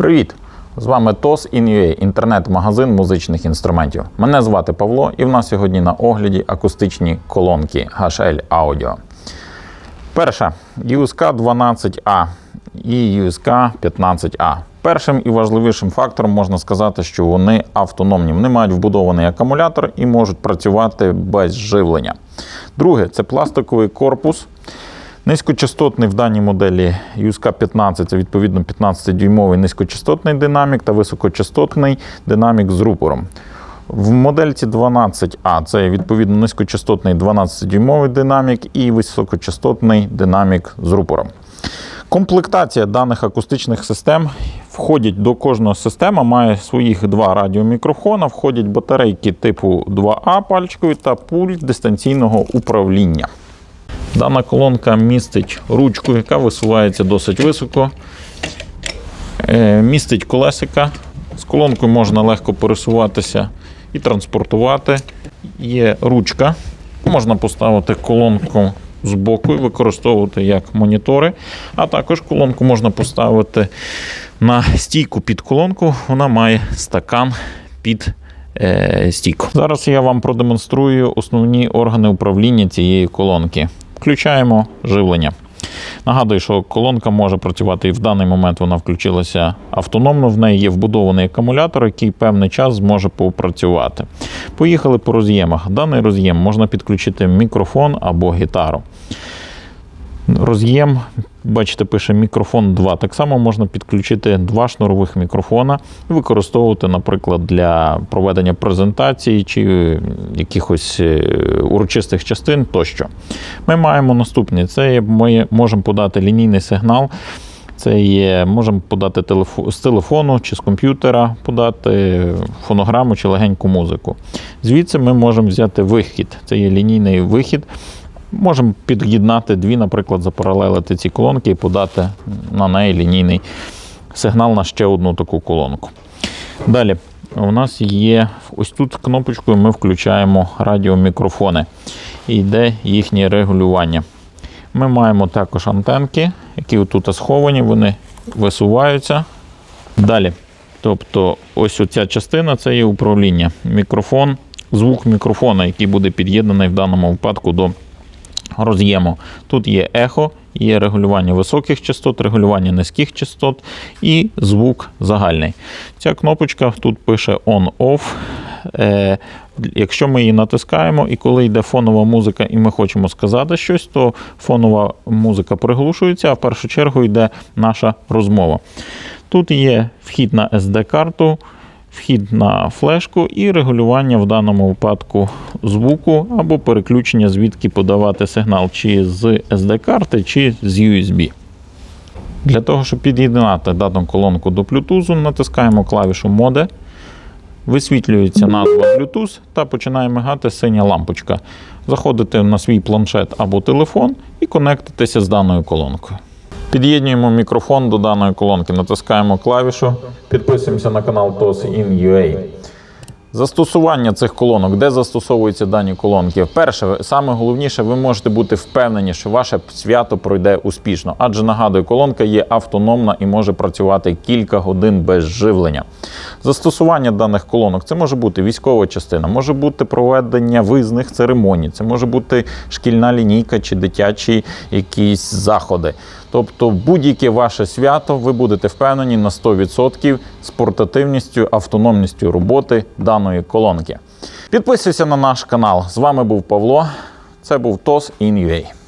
Привіт! З вами TOS In.ua, інтернет-магазин музичних інструментів. Мене звати Павло, і в нас сьогодні на огляді акустичні колонки HL Audio. Перша USK 12A і USK 15A. Першим і важливішим фактором можна сказати, що вони автономні. Вони мають вбудований акумулятор і можуть працювати без живлення. Друге це пластиковий корпус. Низькочастотний в даній моделі USK 15 це відповідно 15-дюймовий низькочастотний динамік та високочастотний динамік з рупором. В модельці 12А це відповідно низькочастотний 12-дюймовий динамік і високочастотний динамік з рупором. Комплектація даних акустичних систем входять до кожного система, має своїх два радіомікрофона, входять батарейки типу 2А пальчикові та пульт дистанційного управління. Дана колонка містить ручку, яка висувається досить високо. Е, Містить колесика. З колонкою можна легко пересуватися і транспортувати. Є ручка. Можна поставити колонку з боку і використовувати як монітори. А також колонку можна поставити на стійку під колонку. Вона має стакан під е, стійку. Зараз я вам продемонструю основні органи управління цієї колонки. Включаємо живлення. Нагадую, що колонка може працювати і в даний момент вона включилася автономно. В неї є вбудований акумулятор, який певний час зможе попрацювати. Поїхали по роз'ємах. Даний роз'єм можна підключити мікрофон або гітару. Роз'єм, бачите, пише мікрофон 2. Так само можна підключити два шнурових мікрофона і використовувати, наприклад, для проведення презентації чи якихось е, урочистих частин тощо. Ми маємо наступне: це ми можемо подати лінійний сигнал. Це є, можемо подати телефо- з телефону чи з комп'ютера, подати фонограму чи легеньку музику. Звідси ми можемо взяти вихід. Це є лінійний вихід. Можемо під'єднати дві, наприклад, запаралелити ці колонки і подати на неї лінійний сигнал на ще одну таку колонку. Далі у нас є ось тут кнопочкою ми включаємо радіомікрофони і йде їхнє регулювання. Ми маємо також антенки, які тут сховані, вони висуваються. Далі. Тобто, ось оця частина це є управління. Мікрофон, звук мікрофона, який буде під'єднаний в даному випадку до роз'єму. Тут є ехо, є регулювання високих частот, регулювання низьких частот і звук загальний. Ця кнопочка тут пише on-off. Е, Якщо ми її натискаємо, і коли йде фонова музика, і ми хочемо сказати щось, то фонова музика приглушується, а в першу чергу йде наша розмова. Тут є вхід на SD-карту, вхід на флешку і регулювання в даному випадку звуку або переключення, звідки подавати сигнал, чи з SD-карти, чи з USB. Для того, щоб під'єднати дану колонку до Bluetooth, натискаємо клавішу моде. Висвітлюється назва Bluetooth та починає мигати синя лампочка. Заходите на свій планшет або телефон і конектитеся з даною колонкою. Під'єднуємо мікрофон до даної колонки, натискаємо клавішу, підписуємося на канал TOS in Застосування цих колонок, де застосовуються дані колонки. Перше, саме головніше, ви можете бути впевнені, що ваше свято пройде успішно. Адже нагадую, колонка є автономна і може працювати кілька годин без живлення. Застосування даних колонок це може бути військова частина, може бути проведення виїзних церемоній, це може бути шкільна лінійка чи дитячі якісь заходи. Тобто, будь-яке ваше свято ви будете впевнені на 100% з портативністю, автономністю роботи даної колонки. Підписуйся на наш канал. З вами був Павло. Це був TOS in UA.